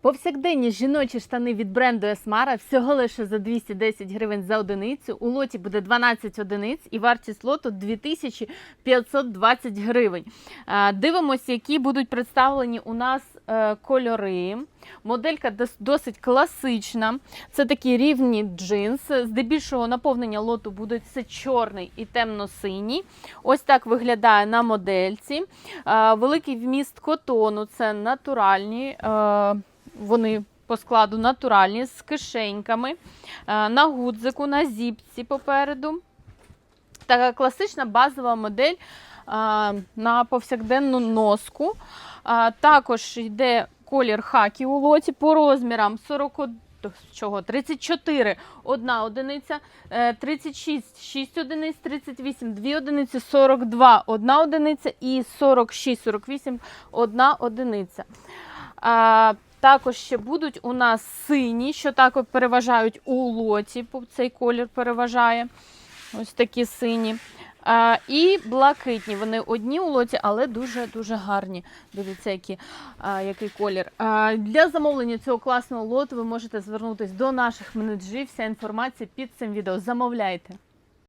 Повсякденні жіночі штани від бренду Esmara всього лише за 210 гривень за одиницю. У лоті буде 12 одиниць і вартість лоту 2520 гривень. Е, Дивимося, які будуть представлені у нас е, кольори. Моделька досить класична. Це такі рівні джинси. Здебільшого наповнення лоту буде це чорний і темно-синій. Ось так виглядає на модельці. Е, Великий вміст котону це натуральні. Е, Вони по складу натуральні з кишеньками. Е, На гудзику, на зіпці попереду. Така класична базова модель на повсякденну носку. Також йде колір хакі у лоті по розмірам 40, чого, 34 одна одиниця, е, 36 6 одиниць, 38 2 одиниці, 42 одна одиниця і 46 48 одна одиниця. Також ще будуть у нас сині, що також переважають у лоті. Цей колір переважає. Ось такі сині. А, і блакитні. Вони одні у лоті, але дуже-дуже гарні. Дивіться, які, а, який колір. А, для замовлення цього класного лоту ви можете звернутися до наших менеджерів. Вся інформація під цим відео. Замовляйте.